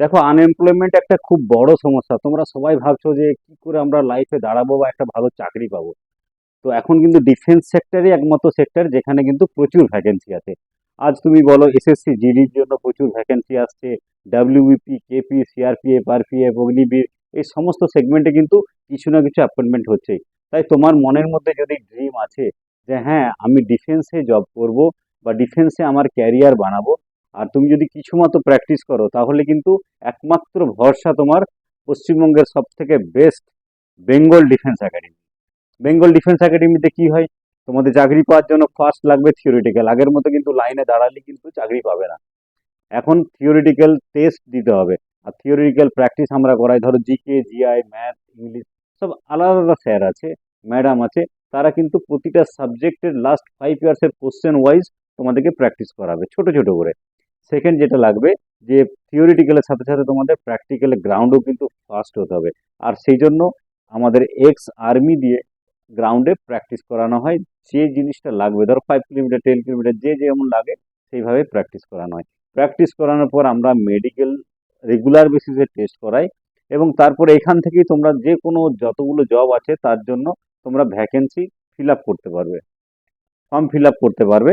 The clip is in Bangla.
দেখো আনএমপ্লয়মেন্ট একটা খুব বড় সমস্যা। তোমরা সবাই ভাবছ যে কি করে আমরা লাইফে দাঁড়াবো বা একটা ভালো চাকরি পাবো। তো এখন কিন্তু ডিফেন্স সেক্টরই একমাত্র সেক্টর যেখানে কিন্তু প্রচুর ভ্যাকেন্সি আছে। আজ তুমি বলো এসএসসি জিডির জন্য প্রচুর ভ্যাকেন্সি আসছে। WBP KP CRPF RPF Agniveer, এই সমস্ত সেগমেন্টে কিন্তু কিছু না কিছু অ্যাপয়েন্টমেন্ট হচ্ছেই। তাই তোমার মনের মধ্যে যদি ড্রিম আছে যে হ্যাঁ আমি ডিফেন্সে জব করব বা ডিফেন্সে আমার ক্যারিয়ার বানাবো আর তুমি যদি কিছু মতো প্র্যাকটিস করো, তাহলে কিন্তু একমাত্র ভরসা তোমার পশ্চিমবঙ্গের সব থেকে best Bengal Defence Academy Bengal Defence একাডেমিতে কি হয়? তোমাদের চাকরি পাওয়ার জন্য ফার্স্ট লাগবে থিওরিটিক্যাল আগের মতো কিন্তু লাইনে দাঁড়ালে কিন্তু চাকরি পাবে না। এখন থিওরিটিক্যাল টেস্ট দিতে হবে। আর থিওরিটিক্যাল প্র্যাকটিস আমরা করাই। ধরো জিকে জিআই ম্যাথ ইংলিশ সব আলাদা আলাদা স্যার আছে ম্যাডাম আছে। তারা কিন্তু প্রতিটা সাবজেক্টের লাস্ট ফাইভ ইয়ার্সের কোশ্চেন ওয়াইজ তোমাদেরকে প্র্যাকটিস করাবে, ছোট ছোট করে। সেকেন্ড যেটা লাগবে, যে থিওরিটিক্যালের সাথে সাথে তোমাদের প্র্যাকটিক্যালের গ্রাউন্ডও কিন্তু ফাস্ট হতে হবে। আর সেই জন্য আমাদের এক্স আর্মি দিয়ে গ্রাউন্ডে প্র্যাকটিস করানো হয়। যে জিনিসটা লাগবে, ধরো ফাইভ কিলোমিটার টেন কিলোমিটার যে যেমন লাগে, সেইভাবে প্র্যাকটিস করানো হয়। প্র্যাকটিস করানোর পর আমরা মেডিকেল রেগুলার বেসিসে টেস্ট করাই এবং তারপরে এখান থেকেই তোমরা যে কোনো যতগুলো জব আছে, তার জন্য তোমরা ভ্যাকেন্সি ফিল আপ করতে পারবে। ফর্ম ফিল আপ করতে পারবে।